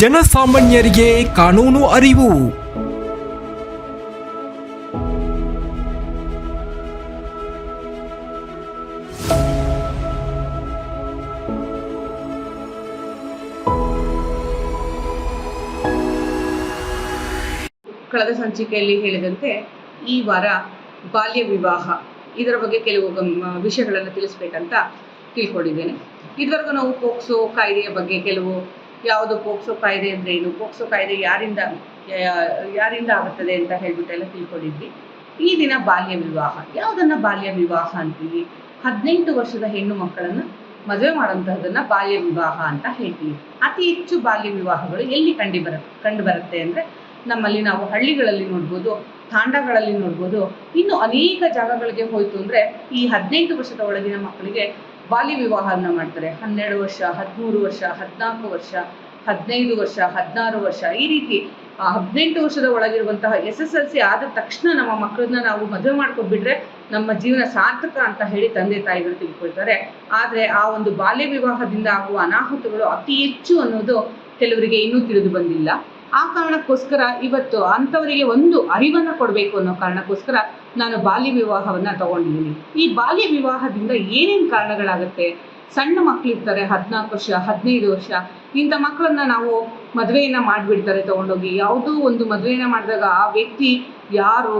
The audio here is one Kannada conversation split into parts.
ಜನಸಾಮಾನ್ಯರಿಗೆ ಕಾನೂನು ಅರಿವು. ಕಳೆದ ಸಂಚಿಕೆಯಲ್ಲಿ ಹೇಳಿದಂತೆ ಈ ವಾರ ಬಾಲ್ಯ ವಿವಾಹ, ಇದರ ಬಗ್ಗೆ ಕೆಲವು ವಿಷಯಗಳನ್ನು ತಿಳಿಸ್ಬೇಕಂತ ತಿಳ್ಕೊಂಡಿದ್ದೇನೆ. ಇದುವರೆಗೂ ನಾವು ಪೋಕ್ಸೋ ಕಾಯ್ದೆಯ ಬಗ್ಗೆ ಕೆಲವು ಯಾವುದು ಪೋಕ್ಸೋ ಕಾಯ್ದೆ ಅಂದ್ರೆ ಏನು? ಪೋಕ್ಸೋ ಕಾಯ್ದೆ ಯಾರಿಂದ ಯಾರಿಂದ ಆಗುತ್ತದೆ ಅಂತ ಹೇಳ್ಬಿಟ್ಟೆಲ್ಲ ತಿಳ್ಕೊಂಡಿದ್ವಿ. ಈ ದಿನ ಬಾಲ್ಯ ವಿವಾಹ. ಯಾವುದನ್ನ ಬಾಲ್ಯ ವಿವಾಹ ಅಂತೀವಿ? ಹದಿನೆಂಟು ವರ್ಷದ ಹೆಣ್ಣು ಮಕ್ಕಳನ್ನ ಮದುವೆ ಮಾಡುವಂತಹದನ್ನ ಬಾಲ್ಯ ವಿವಾಹ ಅಂತ ಹೇಳ್ತೀವಿ. ಅತಿ ಹೆಚ್ಚು ಬಾಲ್ಯ ವಿವಾಹಗಳು ಎಲ್ಲಿ ಕಂಡು ಬರ, ಕಂಡು ಬರುತ್ತೆ ಅಂದ್ರೆ ನಮ್ಮಲ್ಲಿ ನಾವು ಹಳ್ಳಿಗಳಲ್ಲಿ ನೋಡ್ಬೋದು, ತಾಂಡಗಳಲ್ಲಿ ನೋಡ್ಬೋದು. ಇನ್ನು ಅನೇಕ ಜಾಗಗಳಿಗೆ ಹೋಯ್ತು ಅಂದ್ರೆ ಈ ಹದಿನೆಂಟು ವರ್ಷದ ಒಳಗಿನ ಮಕ್ಕಳಿಗೆ ಬಾಲ್ಯ ವಿವಾಹನ ಮಾಡ್ತಾರೆ. ಹನ್ನೆರಡು ವರ್ಷ, ಹದಿಮೂರು ವರ್ಷ, ಹದಿನಾಲ್ಕು ವರ್ಷ, ಹದಿನೈದು ವರ್ಷ, ಹದಿನಾರು ವರ್ಷ, ಈ ರೀತಿ ಆ ಹದಿನೆಂಟು ವರ್ಷದ ಒಳಗಿರುವಂತಹ ಎಸ್ ಎಸ್ ಎಲ್ ಸಿ ಆದ ತಕ್ಷಣ ನಮ್ಮ ಮಕ್ಕಳನ್ನ ನಾವು ಮದುವೆ ಮಾಡ್ಕೊಬಿಟ್ರೆ ನಮ್ಮ ಜೀವನ ಸಾರ್ಥಕ ಅಂತ ಹೇಳಿ ತಂದೆ ತಾಯಿಗಳು ತಿಳ್ಕೊಳ್ತಾರೆ. ಆದ್ರೆ ಆ ಒಂದು ಬಾಲ್ಯ ವಿವಾಹದಿಂದ ಆಗುವ ಅನಾಹುತಗಳು ಅತಿ ಹೆಚ್ಚು ಅನ್ನೋದು ಕೆಲವರಿಗೆ ಇನ್ನೂ ತಿಳಿದು ಬಂದಿಲ್ಲ. ಆ ಕಾರಣಕ್ಕೋಸ್ಕರ ಇವತ್ತು ಅಂಥವರಿಗೆ ಒಂದು ಅರಿವನ್ನ ಕೊಡಬೇಕು ಅನ್ನೋ ಕಾರಣಕ್ಕೋಸ್ಕರ ನಾನು ಬಾಲ್ಯ ವಿವಾಹವನ್ನ ತಗೊಂಡಿದ್ದೀನಿ. ಈ ಬಾಲ್ಯ ವಿವಾಹದಿಂದ ಏನೇನು ಕಾರಣಗಳಾಗುತ್ತೆ? ಸಣ್ಣ ಮಕ್ಕಳಿರ್ತಾರೆ ಹದಿನಾಲ್ಕು ವರ್ಷ, ಹದಿನೈದು ವರ್ಷ. ಇಂಥ ಮಕ್ಕಳನ್ನ ನಾವು ಮದುವೆಯನ್ನ ಮಾಡಿಬಿಡ್ತಾರೆ ತಗೊಂಡೋಗಿ. ಯಾವುದೋ ಒಂದು ಮದುವೆಯನ್ನ ಮಾಡಿದಾಗ ಆ ವ್ಯಕ್ತಿ ಯಾರು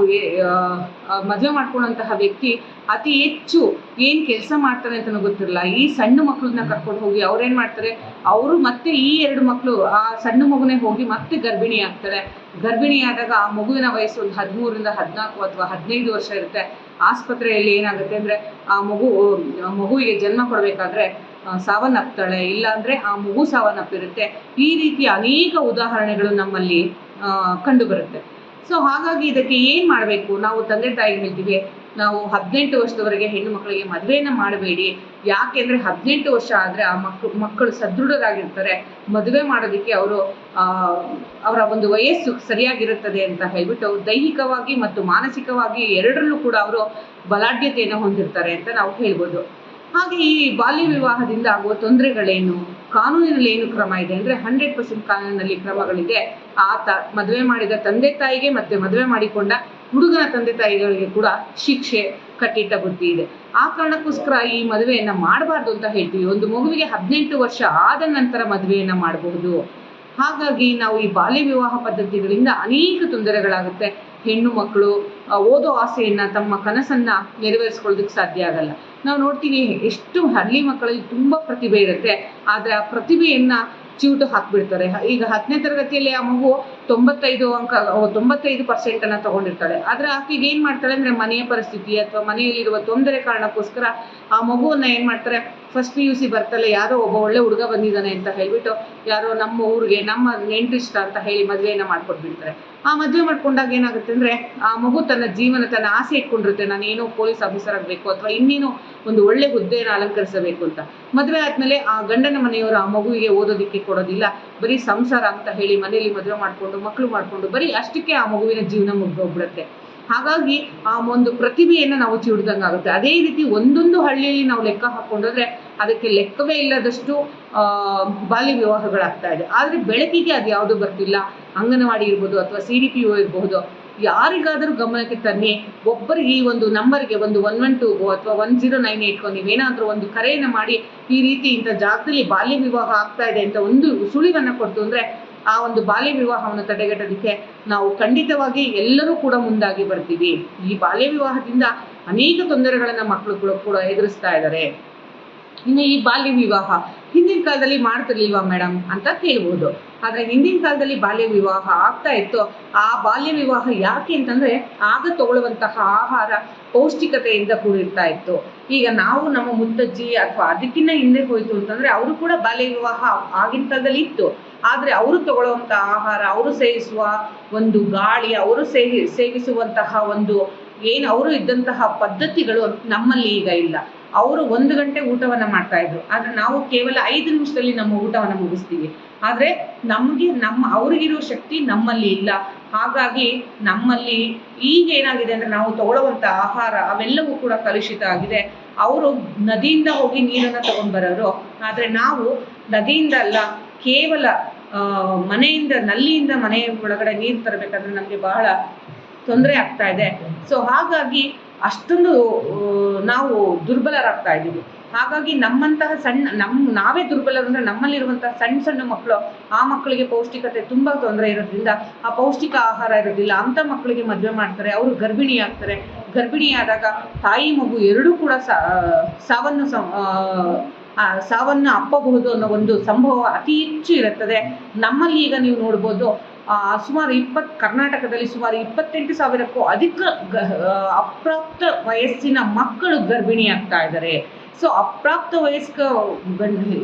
ಮದುವೆ ಮಾಡ್ಕೊಳ್ಳೋಂತಹ ವ್ಯಕ್ತಿ ಅತಿ ಹೆಚ್ಚು ಏನು ಕೆಲಸ ಮಾಡ್ತಾರೆ ಅಂತ ಗೊತ್ತಿರಲ್ಲ ಈ ಸಣ್ಣ ಮಕ್ಕಳನ್ನ ಕರ್ಕೊಂಡು ಹೋಗಿ ಅವ್ರೇನ್ ಮಾಡ್ತಾರೆ? ಅವರು ಮತ್ತೆ ಈ ಎರಡು ಮಕ್ಕಳು ಆ ಸಣ್ಣ ಮಗುನೇ ಹೋಗಿ ಮತ್ತೆ ಗರ್ಭಿಣಿ ಆಗ್ತಾರೆ ಗರ್ಭಿಣಿ ಆದಾಗ ಆ ಮಗುವಿನ ವಯಸ್ಸು ಒಂದು ಹದಿಮೂರಿಂದ ಹದಿನಾಲ್ಕು ಅಥವಾ ಹದಿನೈದು ವರ್ಷ ಇರುತ್ತೆ. ಆಸ್ಪತ್ರೆಯಲ್ಲಿ ಏನಾಗುತ್ತೆ ಅಂದ್ರೆ, ಆ ಮಗು ಮಗುವಿಗೆ ಜನ್ಮ ಕೊಡಬೇಕಾದ್ರೆ ಸಾವನ್ನಪ್ತಾಳೆ. ಇಲ್ಲ ಅಂದ್ರೆ ಆ ಮಗು ಸಾವನ್ನಪ್ಪಿರುತ್ತೆ. ಈ ರೀತಿ ಅನೇಕ ಉದಾಹರಣೆಗಳು ನಮ್ಮಲ್ಲಿ ಕಂಡುಬರುತ್ತೆ. ಕಂಡು ಬರುತ್ತೆ ಸೊ ಹಾಗಾಗಿ ಇದಕ್ಕೆ ಏನ್ ಮಾಡಬೇಕು? ನಾವು ತಂದೆ ತಾಯಿ ಹೇಳ್ತೀವಿ ನಾವು ಹದಿನೆಂಟು ವರ್ಷದವರೆಗೆ ಹೆಣ್ಣು ಮಕ್ಕಳಿಗೆ ಮದುವೆಯನ್ನ ಮಾಡಬೇಡಿ. ಯಾಕೆಂದ್ರೆ ಹದಿನೆಂಟು ವರ್ಷ ಆದ್ರೆ ಆ ಮಕ್ಕಳು ಮಕ್ಕಳು ಸದೃಢರಾಗಿರ್ತಾರೆ. ಮದುವೆ ಮಾಡೋದಕ್ಕೆ ಅವರು ಅವರ ಒಂದು ವಯಸ್ಸು ಸರಿಯಾಗಿರುತ್ತದೆ ಅಂತ ಹೇಳ್ಬಿಟ್ಟು ದೈಹಿಕವಾಗಿ ಮತ್ತು ಮಾನಸಿಕವಾಗಿ ಎರಡರಲ್ಲೂ ಕೂಡ ಅವರು ಬಲಾಢ್ಯತೆಯನ್ನು ಹೊಂದಿರ್ತಾರೆ ಅಂತ ನಾವು ಹೇಳ್ಬೋದು. ಹಾಗೆ ಈ ಬಾಲ್ಯ ವಿವಾಹದಿಂದ ಆಗುವ ತೊಂದರೆಗಳೇನು? ಕಾನೂನಿನಲ್ಲಿ ಏನು ಕ್ರಮ ಇದೆ ಅಂದ್ರೆ ಹಂಡ್ರೆಡ್ ಪರ್ಸೆಂಟ್ ಕಾನೂನಿನಲ್ಲಿ ಕ್ರಮಗಳಿದೆ. ಆತ ಮದುವೆ ಮಾಡಿದ ತಂದೆ ತಾಯಿಗೆ ಮತ್ತೆ ಮದುವೆ ಮಾಡಿಕೊಂಡ ಹುಡುಗನ ತಂದೆ ತಾಯಿಗಳಿಗೆ ಕೂಡ ಶಿಕ್ಷೆ ಕಟ್ಟಿಟ್ಟ ಬುದ್ಧಿ ಇದೆ. ಆ ಕಾರಣಕ್ಕೋಸ್ಕರ ಈ ಮದುವೆಯನ್ನ ಮಾಡಬಾರ್ದು ಅಂತ ಹೇಳ್ತೀವಿ. ಒಂದು ಮಗುವಿಗೆ ಹದಿನೆಂಟು ವರ್ಷ ಆದ ನಂತರ ಮದುವೆಯನ್ನ ಮಾಡಬಹುದು. ಹಾಗಾಗಿ ನಾವು ಈ ಬಾಲ್ಯ ವಿವಾಹ ಪದ್ಧತಿಗಳಿಂದ ಅನೇಕ ತೊಂದರೆಗಳಾಗುತ್ತೆ. ಹೆಣ್ಣು ಮಕ್ಕಳು ಓದೋ ಆಸೆಯನ್ನ, ತಮ್ಮ ಕನಸನ್ನ ನೆರವೇರಿಸ್ಕೊಳ್ಳೋದಕ್ಕೆ ಸಾಧ್ಯ ಆಗಲ್ಲ. ನಾವು ನೋಡ್ತೀವಿ, ಎಷ್ಟು ಹಳ್ಳಿ ಮಕ್ಕಳಲ್ಲಿ ತುಂಬಾ ಪ್ರತಿಭೆ ಇರುತ್ತೆ. ಆದ್ರೆ ಆ ಪ್ರತಿಭೆಯನ್ನ ಚಿವುಟು ಹಾಕ್ಬಿಡ್ತಾರೆ. ಈಗ ಹತ್ತನೇ ತರಗತಿಯಲ್ಲಿ ಆ ಮಗು ತೊಂಬತ್ತೈದು ಅಂಕ ತೊಂಬತ್ತೈದು ಪರ್ಸೆಂಟ್ ಅನ್ನ ತಗೊಂಡಿರ್ತಾಳೆ. ಆದ್ರೆ ಆಕೆಗೆ ಏನ್ ಮಾಡ್ತಾಳೆ ಅಂದ್ರೆ ಮನೆಯ ಪರಿಸ್ಥಿತಿ ಅಥವಾ ಮನೆಯಲ್ಲಿರುವ ತೊಂದರೆ ಕಾರಣಕ್ಕೋಸ್ಕರ ಆ ಮಗುವನ್ನ ಏನ್ ಮಾಡ್ತಾರೆ ಫಸ್ಟ್ ಪಿ ಯು ಸಿ ಬರ್ತಲ್ಲ ಯಾರೋ ಒಬ್ಬ ಒಳ್ಳೆ ಹುಡುಗ ಬಂದಿದ್ದಾನೆ ಅಂತ ಹೇಳ್ಬಿಟ್ಟು ಯಾರೋ ನಮ್ಮ ಊರಿಗೆ ನಮ್ಮ ನೆಂಟ್ರಿಷ್ಟ ಅಂತ ಹೇಳಿ ಮದುವೆಯನ್ನ ಮಾಡ್ಕೊಟ್ಬಿಡ್ತಾರೆ. ಆ ಮದುವೆ ಮಾಡ್ಕೊಂಡಾಗ ಏನಾಗುತ್ತೆ ಅಂದ್ರೆ, ಆ ಮಗು ತನ್ನ ಜೀವನ, ತನ್ನ ಆಸೆ ಇಟ್ಕೊಂಡಿರುತ್ತೆ ನಾನು ಏನೋ ಪೊಲೀಸ್ ಆಫೀಸರ್ ಆಗಬೇಕು ಅಥವಾ ಇನ್ನೇನೋ ಒಂದು ಒಳ್ಳೆ ಹುದ್ದೆಯನ್ನು ಅಲಂಕರಿಸಬೇಕು ಅಂತ. ಮದುವೆ ಆದ್ಮೇಲೆ ಆ ಗಂಡನ ಮನೆಯವರು ಆ ಮಗುವಿಗೆ ಓದೋದಿಕ್ಕೆ ಕೊಡೋದಿಲ್ಲ. ಬರೀ ಸಂಸಾರ ಅಂತ ಹೇಳಿ ಮನೆಯಲ್ಲಿ ಮದುವೆ ಮಾಡ್ಕೊಂಡು ಮಕ್ಕಳು ಮಾಡ್ಕೊಂಡು ಬರೀ ಅಷ್ಟಕ್ಕೆ ಆ ಮಗುವಿನ ಜೀವನ ಮುಗ್ದೋಗ್ಬಿಡುತ್ತೆ. ಹಾಗಾಗಿ ಆ ಒಂದು ಪ್ರತಿಭೆಯನ್ನ ನಾವು ಚಿಡ್ದಂಗಾಗುತ್ತೆ. ಅದೇ ರೀತಿ ಒಂದೊಂದು ಹಳ್ಳಿಯಲ್ಲಿ ನಾವು ಲೆಕ್ಕ ಹಾಕೊಂಡ್ರೆ ಅದಕ್ಕೆ ಲೆಕ್ಕವೇ ಇಲ್ಲದಷ್ಟು ಬಾಲ್ಯ ವಿವಾಹಗಳಾಗ್ತಾ ಇದೆ. ಆದ್ರೆ ಬೆಳಕಿಗೆ ಅದು ಯಾವುದು ಬರ್ತಿಲ್ಲ. ಅಂಗನವಾಡಿ ಇರ್ಬೋದು ಅಥವಾ ಸಿ ಡಿ ಪಿ ಒ ಇರಬಹುದು ಯಾರಿಗಾದರೂ ಗಮನಕ್ಕೆ ತನ್ನಿ ಒಬ್ಬರಿಗೆ ಈ ಒಂದು ನಂಬರ್ಗೆ ಒಂದು ಒನ್ ಒನ್ ಟೂಗೋ ಅಥವಾ ಒನ್ ಜೀರೋ ನೈನ್ ಏಟ್ಗೋ ನೀವೇನಾದ್ರೂ ಒಂದು ಕರೆಯನ್ನು ಮಾಡಿ ಈ ರೀತಿ ಇಂಥ ಜಾಗದಲ್ಲಿ ಬಾಲ್ಯ ವಿವಾಹ ಆಗ್ತಾ ಇದೆ ಅಂತ ಒಂದು ಸುಳಿವನ್ನ ಕೊಡ್ತು ಅಂದರೆ ಆ ಒಂದು ಬಾಲ್ಯ ವಿವಾಹವನ್ನು ತಡೆಗಟ್ಟೋದಕ್ಕೆ ನಾವು ಖಂಡಿತವಾಗಿ ಎಲ್ಲರೂ ಕೂಡ ಮುಂದಾಗಿ ಬರ್ತೀವಿ. ಈ ಬಾಲ್ಯ ವಿವಾಹದಿಂದ ಅನೇಕ ತೊಂದರೆಗಳನ್ನು ಮಕ್ಕಳು ಕೂಡ ಎದುರಿಸ್ತಾ ಇದ್ದಾರೆ. ಇನ್ನು ಈ ಬಾಲ್ಯ ವಿವಾಹ ಹಿಂದಿನ ಕಾಲದಲ್ಲಿ ಮಾಡ್ತಿರ್ಲಿಲ್ವಾ ಮೇಡಮ್ ಅಂತ ಕೇಳ್ಬೋದು. ಆದ್ರೆ ಹಿಂದಿನ ಕಾಲದಲ್ಲಿ ಬಾಲ್ಯ ವಿವಾಹ ಆಗ್ತಾ ಇತ್ತು. ಆ ಬಾಲ್ಯ ವಿವಾಹ ಯಾಕೆ ಅಂತಂದ್ರೆ ಆಗ ತಗೊಳ್ಳುವಂತಹ ಆಹಾರ ಪೌಷ್ಟಿಕತೆಯಿಂದ ಕೂಡಿರ್ತಾ ಇತ್ತು. ಈಗ ನಾವು ನಮ್ಮ ಮುತ್ತಜ್ಜಿ ಅಥವಾ ಅದಕ್ಕಿಂತ ಹಿಂದೆ ಹೋಯ್ತು ಅಂತಂದ್ರೆ ಅವರು ಕೂಡ ಬಾಲ್ಯ ವಿವಾಹ ಆಗಿನ ಕಾಲದಲ್ಲಿ ಇತ್ತು. ಆದ್ರೆ ಅವರು ತಗೊಳ್ಳುವಂತ ಆಹಾರ, ಅವರು ಸೇವಿಸುವ ಒಂದು ಗಾಳಿ, ಅವರು ಸೇವಿ, ಸೇವಿಸುವಂತಹ ಒಂದು ಏನು ಅವರು ಇದ್ದಂತಹ ಪದ್ಧತಿಗಳು ನಮ್ಮಲ್ಲಿ ಈಗ ಇಲ್ಲ. ಅವರು ಒಂದು ಗಂಟೆ ಊಟವನ್ನ ಮಾಡ್ತಾ ಇದ್ರು. ಆದ್ರೆ ನಾವು ಕೇವಲ ಐದು ನಿಮಿಷದಲ್ಲಿ ನಮ್ಮ ಊಟವನ್ನ ಮುಗಿಸ್ತೀವಿ. ಆದ್ರೆ ನಮಗೆ ನಮ್ಮ ಅವ್ರಿಗಿರೋ ಶಕ್ತಿ ನಮ್ಮಲ್ಲಿ ಇಲ್ಲ. ಹಾಗಾಗಿ ನಮ್ಮಲ್ಲಿ ಈಗ ಏನಾಗಿದೆ ಅಂದ್ರೆ ನಾವು ತಗೊಳ್ಳುವಂತ ಆಹಾರ ಅವೆಲ್ಲವೂ ಕೂಡ ಕಲುಷಿತ ಆಗಿದೆ. ಅವರು ನದಿಯಿಂದ ಹೋಗಿ ನೀರನ್ನ ತಗೊಂಡ್ ಬರೋರು. ಆದ್ರೆ ನಾವು ನದಿಯಿಂದ ಅಲ್ಲ, ಕೇವಲ ಮನೆಯಿಂದ, ನಲ್ಲಿಯಿಂದ ಮನೆಯ ಒಳಗಡೆ ನೀರು ತರಬೇಕಾದ್ರೆ ನಮಗೆ ಬಹಳ ತೊಂದರೆ ಆಗ್ತಾ ಇದೆ. ಸೊ ಹಾಗಾಗಿ ಅಷ್ಟೊಂದು ನಾವು ದುರ್ಬಲರಾಗ್ತಾ ಇದ್ದೀವಿ. ಹಾಗಾಗಿ ನಮ್ಮಂತಹ ಸಣ್ಣ ನಮ್ಮ ನಾವೇ ದುರ್ಬಲರು ಅಂದ್ರೆ ನಮ್ಮಲ್ಲಿರುವಂತಹ ಸಣ್ಣ ಸಣ್ಣ ಮಕ್ಕಳು, ಆ ಮಕ್ಕಳಿಗೆ ಪೌಷ್ಟಿಕತೆ ತುಂಬಾ ತೊಂದರೆ ಇರೋದ್ರಿಂದ ಆ ಪೌಷ್ಟಿಕ ಆಹಾರ ಇರೋದಿಲ್ಲ. ಅಂತ ಮಕ್ಕಳಿಗೆ ಮದುವೆ ಮಾಡ್ತಾರೆ, ಅವರು ಗರ್ಭಿಣಿ ಆಗ್ತಾರೆ. ಗರ್ಭಿಣಿ ಆದಾಗ ತಾಯಿ ಮಗು ಎರಡೂ ಕೂಡ ಸಾವನ್ನು ಸಾವನ್ನು ಅಪ್ಪಬಹುದು ಅನ್ನೋ ಒಂದು ಸಂಭವ ಅತಿ ಹೆಚ್ಚು ಇರುತ್ತದೆ. ನಮ್ಮಲ್ಲಿ ಈಗ ನೀವು ನೋಡ್ಬೋದು ಸುಮಾರು ಇಪ್ಪತ್ತು, ಕರ್ನಾಟಕದಲ್ಲಿ ಸುಮಾರು ಇಪ್ಪತ್ತೆಂಟು ಸಾವಿರಕ್ಕೂ ಅಧಿಕ ಅಪ್ರಾಪ್ತ ವಯಸ್ಸಿನ ಮಕ್ಕಳು ಗರ್ಭಿಣಿ ಆಗ್ತಾ ಇದ್ದಾರೆ. ಸೊ ಅಪ್ರಾಪ್ತ ವಯಸ್ಕ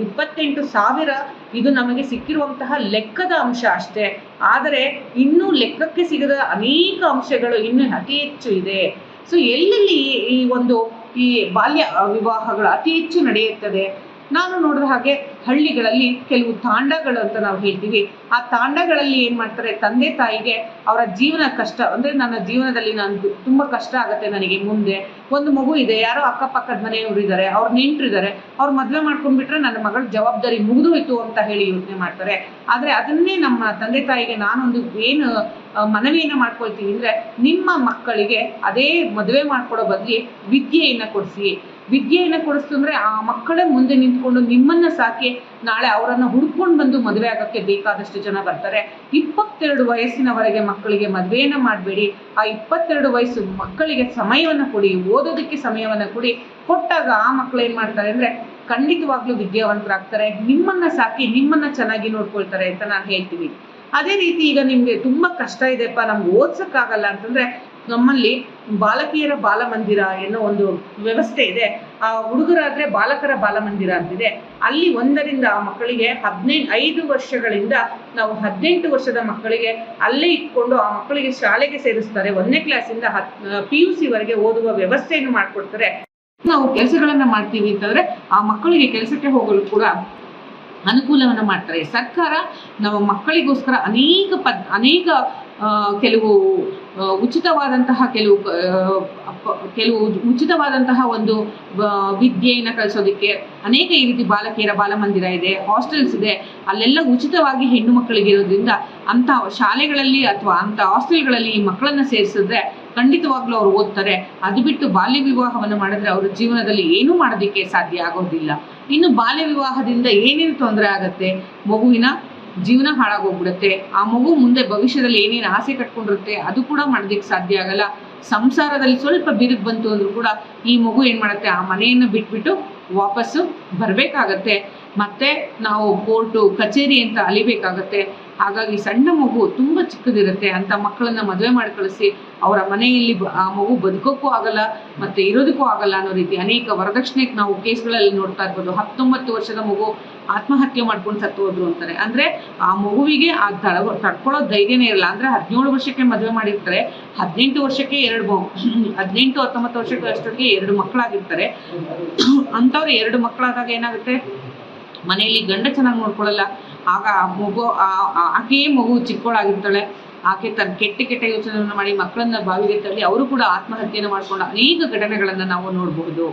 ಇಪ್ಪತ್ತೆಂಟು ಸಾವಿರ ಇದು ನಮಗೆ ಸಿಕ್ಕಿರುವಂತಹ ಲೆಕ್ಕದ ಅಂಶ ಅಷ್ಟೇ. ಆದರೆ ಇನ್ನೂ ಲೆಕ್ಕಕ್ಕೆ ಸಿಗದ ಅನೇಕ ಅಂಶಗಳು ಇನ್ನೂ ಅತಿ ಹೆಚ್ಚು ಇದೆ. ಸೊ ಎಲ್ಲೆಲ್ಲಿ ಈ ಒಂದು ಈ ಬಾಲ್ಯ ವಿವಾಹಗಳು ಅತಿ ಹೆಚ್ಚು ನಡೆಯುತ್ತದೆ? ನಾನು ನೋಡಿದ ಹಾಗೆ ಹಳ್ಳಿಗಳಲ್ಲಿ ಕೆಲವು ತಾಂಡಗಳು ಅಂತ ನಾವು ಹೇಳ್ತೀವಿ. ಆ ತಾಂಡಗಳಲ್ಲಿ ಏನು ಮಾಡ್ತಾರೆ? ತಂದೆ ತಾಯಿಗೆ ಅವರ ಜೀವನ ಕಷ್ಟ, ಅಂದ್ರೆ ನನ್ನ ಜೀವನದಲ್ಲಿ ನಾನು ತುಂಬಾ ಕಷ್ಟ ಆಗುತ್ತೆ ನನಗೆ ಮುಂದೆ. ಒಂದು ಮಗು ಇದೆ, ಯಾರೋ ಅಕ್ಕಪಕ್ಕದ ಮನೆಯವರು ಇದ್ದಾರೆ ಅವ್ರ ನೆಂಟ್ರಿದ್ದಾರೆ ಅವ್ರು ಮದುವೆ ಮಾಡ್ಕೊಂಡ್ಬಿಟ್ರೆ ನನ್ನ ಮಗಳ ಜವಾಬ್ದಾರಿ ಮುಗಿದು ಹೋಯ್ತು ಅಂತ ಹೇಳಿ ಯೋಚನೆ ಮಾಡ್ತಾರೆ. ಆದರೆ ಅದನ್ನೇ ನಮ್ಮ ತಂದೆ ತಾಯಿಗೆ ನಾನೊಂದು ಏನು ಮನವಿಯನ್ನು ಮಾಡ್ಕೊಳ್ತೀವಿ ಅಂದ್ರೆ ನಿಮ್ಮ ಮಕ್ಕಳಿಗೆ ಅದೇ ಮದುವೆ ಮಾಡ್ಕೊಡೋ ಬದಲಿ ವಿದ್ಯೆಯನ್ನ ಕೊಡಿಸಿ. ವಿದ್ಯೆಯನ್ನ ಅಂದರೆ ಆ ಮಕ್ಕಳೇ ಮುಂದೆ ನಿಂತ್ಕೊಂಡು ನಿಮ್ಮನ್ನ ಸಾಕಿ ನಾಳೆ ಅವರನ್ನು ಹುಡ್ಕೊಂಡು ಬಂದು ಮದುವೆ ಆಗೋಕ್ಕೆ ಬೇಕಾದಷ್ಟು ಜನ ಬರ್ತಾರೆ. ಇಪ್ಪತ್ತೆರಡು ವಯಸ್ಸಿನವರೆಗೆ ಮಕ್ಕಳಿಗೆ ಮದುವೆಯನ್ನು ಮಾಡಬೇಡಿ. ಆ ಇಪ್ಪತ್ತೆರಡು ವಯಸ್ಸು ಮಕ್ಕಳಿಗೆ ಸಮಯವನ್ನ ಕೊಡಿ, ಓದೋದಕ್ಕೆ ಸಮಯವನ್ನ ಕೊಡಿ. ಕೊಟ್ಟಾಗ ಆ ಮಕ್ಕಳು ಏನು ಮಾಡ್ತಾರೆ ಅಂದ್ರೆ ಖಂಡಿತವಾಗ್ಲೂ ವಿದ್ಯಾವಂತರಾಗ್ತಾರೆ. ನಿಮ್ಮನ್ನ ಸಾಕಿ, ನಿಮ್ಮನ್ನ ಚೆನ್ನಾಗಿ ನೋಡ್ಕೊಳ್ತಾರೆ ಅಂತ ನಾನು ಹೇಳ್ತೀನಿ. ಅದೇ ರೀತಿ ಈಗ ನಿಮಗೆ ತುಂಬಾ ಕಷ್ಟ ಇದೆಪ್ಪ ನಮ್ಗೆ ಓದ್ಸೋಕ್ಕಾಗಲ್ಲ ಅಂತಂದ್ರೆ ನಮ್ಮಲ್ಲಿ ಬಾಲಕಿಯರ ಬಾಲಮಂದಿರ ಅನ್ನೋ ಒಂದು ವ್ಯವಸ್ಥೆ ಇದೆ. ಆ ಹುಡುಗರಾದ್ರೆ ಬಾಲಕರ ಬಾಲಮಂದಿರ ಅಂತಿದೆ. ಅಲ್ಲಿ ಒಂದರಿಂದ ಆ ಮಕ್ಕಳಿಗೆ ಹದಿನೈದು, ಐದು ವರ್ಷಗಳಿಂದ ನಾವು ಹದಿನೆಂಟು ವರ್ಷದ ಮಕ್ಕಳಿಗೆ ಅಲ್ಲೇ ಇಟ್ಕೊಂಡು ಆ ಮಕ್ಕಳಿಗೆ ಶಾಲೆಗೆ ಸೇರಿಸ್ತಾರೆ. ಒಂದನೇ ಕ್ಲಾಸಿಂದ ಹತ್ ಪಿ ಯು ಸಿ ವರೆಗೆ ಓದುವ ವ್ಯವಸ್ಥೆಯನ್ನು ಮಾಡ್ಕೊಡ್ತಾರೆ. ನಾವು ಕೆಲಸಗಳನ್ನ ಮಾಡ್ತೀವಿ ಅಂತಂದ್ರೆ ಆ ಮಕ್ಕಳಿಗೆ ಕೆಲಸಕ್ಕೆ ಹೋಗಲು ಕೂಡ ಅನುಕೂಲವನ್ನು ಮಾಡ್ತಾರೆ. ಸರ್ಕಾರ ನಮ್ಮ ಮಕ್ಕಳಿಗೋಸ್ಕರ ಅನೇಕ ಪದ್, ಅನೇಕ ಕೆಲವು ಉಚಿತವಾದಂತಹ ಕೆಲವು ಕೆಲವು ಉಚಿತವಾದಂತಹ ಒಂದು ವಿದ್ಯೆಯನ್ನು ಕಲಿಸೋದಕ್ಕೆ ಅನೇಕ ಈ ರೀತಿ ಬಾಲಕಿಯರ ಬಾಲಮಂದಿರ ಇದೆ, ಹಾಸ್ಟೆಲ್ಸ್ ಇದೆ, ಅಲ್ಲೆಲ್ಲ ಉಚಿತವಾಗಿ ಹೆಣ್ಣು ಮಕ್ಕಳಿಗೆ ಅಂಥ ಶಾಲೆಗಳಲ್ಲಿ ಅಥವಾ ಅಂತ ಹಾಸ್ಟೆಲ್ಗಳಲ್ಲಿ ಈ ಮಕ್ಕಳನ್ನ ಸೇರಿಸಿದ್ರೆ ಖಂಡಿತವಾಗ್ಲೂ ಅವ್ರು ಓದ್ತಾರೆ. ಅದು ಬಿಟ್ಟು ಬಾಲ್ಯ ವಿವಾಹವನ್ನು ಮಾಡಿದ್ರೆ ಅವರ ಜೀವನದಲ್ಲಿ ಏನೂ ಮಾಡೋದಕ್ಕೆ ಸಾಧ್ಯ ಆಗೋದಿಲ್ಲ. ಇನ್ನು ಬಾಲ್ಯ ವಿವಾಹದಿಂದ ಏನೇನು ತೊಂದರೆ ಆಗುತ್ತೆ? ಮಗುವಿನ ಜೀವನ ಹಾಳಾಗೋಗ್ಬಿಡುತ್ತೆ. ಆ ಮಗು ಮುಂದೆ ಭವಿಷ್ಯದಲ್ಲಿ ಏನೇನು ಆಸೆ ಕಟ್ಕೊಂಡಿರುತ್ತೆ, ಅದು ಕೂಡ ಮಾಡೋದಕ್ಕೆ ಸಾಧ್ಯ ಆಗಲ್ಲ. ಸಂಸಾರದಲ್ಲಿ ಸ್ವಲ್ಪ ಬಿರುಕು ಬಂತು ಅಂದ್ರೂ ಕೂಡ ಈ ಮಗು ಏನ್ ಮಾಡುತ್ತೆ? ಆ ಮನೆಯನ್ನು ಬಿಟ್ಬಿಟ್ಟು ವಾಪಸ್ಸು ಬರಬೇಕಾಗತ್ತೆ. ಮತ್ತೆ ನಾವು ಕೋರ್ಟು, ಕಚೇರಿ ಅಂತ ಅಲಿಬೇಕಾಗತ್ತೆ ಹಾಗಾಗಿ ಸಣ್ಣ ಮಗು ತುಂಬ ಚಿಕ್ಕದಿರುತ್ತೆ. ಅಂತ ಮಕ್ಕಳನ್ನ ಮದುವೆ ಮಾಡಿ ಕಳಿಸಿ ಅವರ ಮನೆಯಲ್ಲಿ ಆ ಮಗು ಬದುಕೋಕ್ಕೂ ಆಗಲ್ಲ, ಮತ್ತೆ ಇರೋದಕ್ಕೂ ಆಗಲ್ಲ ಅನ್ನೋ ರೀತಿ ಅನೇಕ ವರದಕ್ಷಿಣೆ ನಾವು ಕೇಸ್ಗಳಲ್ಲಿ ನೋಡ್ತಾ ಇರ್ಬೋದು. ಹತ್ತೊಂಬತ್ತು ವರ್ಷದ ಮಗು ಆತ್ಮಹತ್ಯೆ ಮಾಡ್ಕೊಂಡು ಸತ್ತು ಹೋದ್ರು ಅಂತಾರೆ. ಅಂದ್ರೆ ಆ ಮಗುವಿಗೆ ಆ ತಡ ತಡ್ಕೊಳ್ಳೋ ಧೈರ್ಯನೇ ಇರಲ್ಲ. ಅಂದ್ರೆ ಹದಿನೇಳು ವರ್ಷಕ್ಕೆ ಮದುವೆ ಮಾಡಿರ್ತಾರೆ. ಹದಿನೆಂಟು ವರ್ಷಕ್ಕೆ ಎರಡು ಹದಿನೆಂಟು ಹತ್ತೊಂಬತ್ತು ವರ್ಷಕ್ಕೆ ಅಷ್ಟೊತ್ತಿಗೆ ಎರಡು ಮಕ್ಕಳಾಗಿರ್ತಾರೆ. ಅಂಥವ್ರು ಎರಡು ಮಕ್ಕಳಾದಾಗ ಏನಾಗುತ್ತೆ? ಮನೆಯಲ್ಲಿ ಗಂಡ ಚೆನ್ನಾಗಿ ನೋಡ್ಕೊಳ್ಳಲ್ಲ ಆಗ ಆ ಮಗು ಆಕೆಯೇ ಮಗು ಚಿಕ್ಕವಳಾಗಿರ್ತಾಳೆ ಆಕೆ ತನ್ನ ಕೆಟ್ಟ ಕೆಟ್ಟ ಯೋಚನೆಯನ್ನು ಮಾಡಿ ಮಕ್ಕಳನ್ನ ಬಾವಿಗೆ ತಳ್ಳಿ ಅವರು ಕೂಡ ಆತ್ಮಹತ್ಯೆಯನ್ನು ಮಾಡ್ಕೊಂಡು ಅನೇಕ ಘಟನೆಗಳನ್ನು ನಾವು ನೋಡಬಹುದು.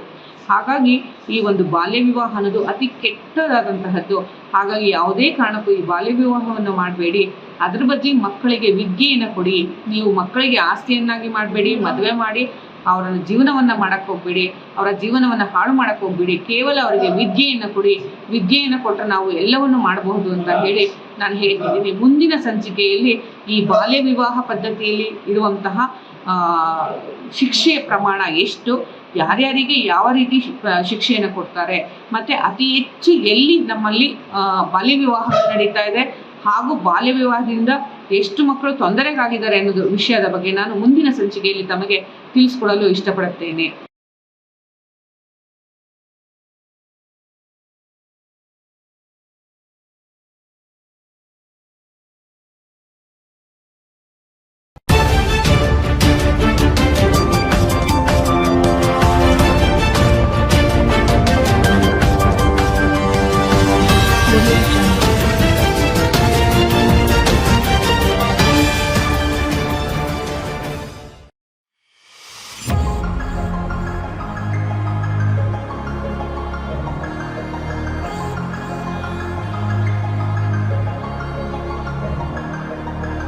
ಹಾಗಾಗಿ ಈ ಒಂದು ಬಾಲ್ಯ ವಿವಾಹ ಅನ್ನೋದು ಅತಿ ಕೆಟ್ಟದಾದಂತಹದ್ದು. ಹಾಗಾಗಿ ಯಾವುದೇ ಕಾರಣಕ್ಕೂ ಈ ಬಾಲ್ಯ ವಿವಾಹವನ್ನು ಮಾಡಬೇಡಿ. ಅದ್ರ ಬಗ್ಗೆ ಮಕ್ಕಳಿಗೆ ವಿದ್ಯೆಯನ್ನು ಕೊಡಿ. ನೀವು ಮಕ್ಕಳಿಗೆ ಆಸ್ತಿಯನ್ನಾಗಿ ಮಾಡಬೇಡಿ, ಮದುವೆ ಮಾಡಿ ಅವರ ಜೀವನವನ್ನ ಮಾಡಕ್ ಹೋಗ್ಬೇಡಿ, ಅವರ ಜೀವನವನ್ನ ಹಾಳು ಮಾಡಕ್ ಹೋಗ್ಬೇಡಿ, ಕೇವಲ ಅವರಿಗೆ ವಿದ್ಯೆಯನ್ನು ಕೊಡಿ, ವಿದ್ಯೆಯನ್ನು ಕೊಟ್ಟರೆ ನಾವು ಎಲ್ಲವನ್ನು ಮಾಡಬಹುದು ಅಂತ ಹೇಳಿ ನಾನು ಹೇಳ್ತಿದ್ದೀನಿ ಮುಂದಿನ ಸಂಚಿಕೆಯಲ್ಲಿ ಈ ಬಾಲ್ಯ ವಿವಾಹ ಪದ್ಧತಿಯಲ್ಲಿ ಇರುವಂತಹ ಶಿಕ್ಷೆಯ ಪ್ರಮಾಣ ಎಷ್ಟು, ಯಾರ್ಯಾರಿಗೆ ಯಾವ ರೀತಿ ಶಿಕ್ಷೆಯನ್ನು ಕೊಡ್ತಾರೆ, ಮತ್ತೆ ಅತಿ ಹೆಚ್ಚು ಎಲ್ಲಿ ನಮ್ಮಲ್ಲಿ ಬಾಲ್ಯ ವಿವಾಹ ನಡೀತಾ ಇದೆ, ಹಾಗೂ ಬಾಲ್ಯ ವಿವಾಹದಿಂದ ಎಷ್ಟು ಮಕ್ಕಳು ತೊಂದರೆಗಾಗಿದ್ದಾರೆ ಅನ್ನೋದು ವಿಷಯದ ಬಗ್ಗೆ ನಾನು ಮುಂದಿನ ಸಂಚಿಕೆಯಲ್ಲಿ ತಮಗೆ ತಿಳಿಸ್ಕೊಡಲು ಇಷ್ಟಪಡುತ್ತೇನೆ.